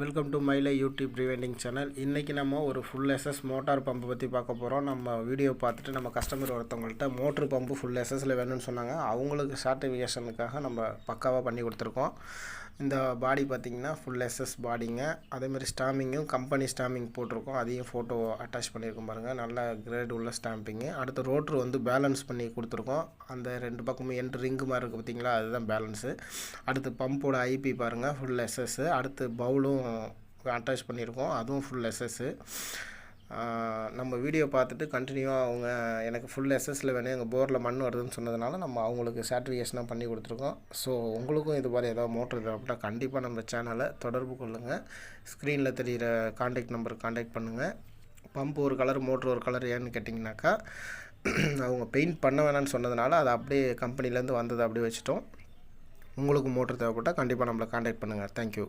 Welcome to மைலை YouTube ரிவெண்டிங் channel இன்றைக்கி நம்ம ஒரு ஃபுல் எஸ்எஸ் மோட்டார் பம்பை பற்றி பார்க்க போகிறோம் நம்ம வீடியோ பார்த்துட்டு நம்ம கஸ்டமர் ஒருத்தவங்கள்ட்ட மோட்ரு பம்பு ஃபுல் எஸ்எஸில் வேணும்னு சொன்னாங்க. அவங்களுக்கு சர்டிஃபிகேஷனுக்காக நம்ம பக்காவாக பண்ணி கொடுத்துருக்கோம். இந்த பாடி பார்த்திங்கன்னா ஃபுல் எஸ்எஸ் பாடிங்க அதேமாதிரி ஸ்டாம்பிங்கும் கம்பெனி ஸ்டாம்பிங் போட்டிருக்கோம். அதையும் ஃபோட்டோ அட்டாச் பண்ணியிருக்கோம் பாருங்கள் நல்ல கிரேட் உள்ள ஸ்டாம்பிங்கு அடுத்து ரோட்ரு வந்து பேலன்ஸ் பண்ணி கொடுத்துருக்கோம். அந்த ரெண்டு பக்கமும் எண்டு ரிங்கு மாதிரி இருக்குது பார்த்தீங்களா? அதுதான் பேலன்ஸு அடுத்து பம்போட ஐபி பாருங்கள் ஃபுல் எஸ்எஸ்ஸு அடுத்து பவுலும் அட்டாச் பண்ணியிருக்கோம். அதுவும் ஃபுல் எஸ்எஸ்ஸு நம்ம வீடியோ பார்த்துட்டு கண்டினியூவாக அவங்க எனக்கு ஃபுல் எஸ்எஸ்சில் வேணும் எங்கள் போரில் மண் வருதுன்னு சொன்னதுனால நம்ம அவங்களுக்கு சாட்டிஃபிகேஷனாக பண்ணி கொடுத்துருக்கோம். ஸோ உங்களுக்கும் இது மாதிரி ஏதாவது மோட்டர் தேவைப்பட்டால் கண்டிப்பாக நம்ம சேனலை தொடர்பு கொள்ளுங்கள் ஸ்க்ரீனில் தெரிகிற காண்டாக்ட் நம்பர் காண்டாக்ட் பண்ணுங்கள் பம்ப் ஒரு கலர் மோட்ரு ஒரு கலர் ஏன்னு கேட்டிங்கனாக்கா அவங்க பெயிண்ட் பண்ண வேணாம்னு சொன்னதுனால அதை அப்படியே கம்பெனிலேருந்து வந்ததை அப்படியே வச்சுட்டோம். உங்களுக்கு மோட்ரு தேவைப்பட்டால் கண்டிப்பாக நம்மளை காண்டாக்ட் பண்ணுங்கள் தேங்க்யூ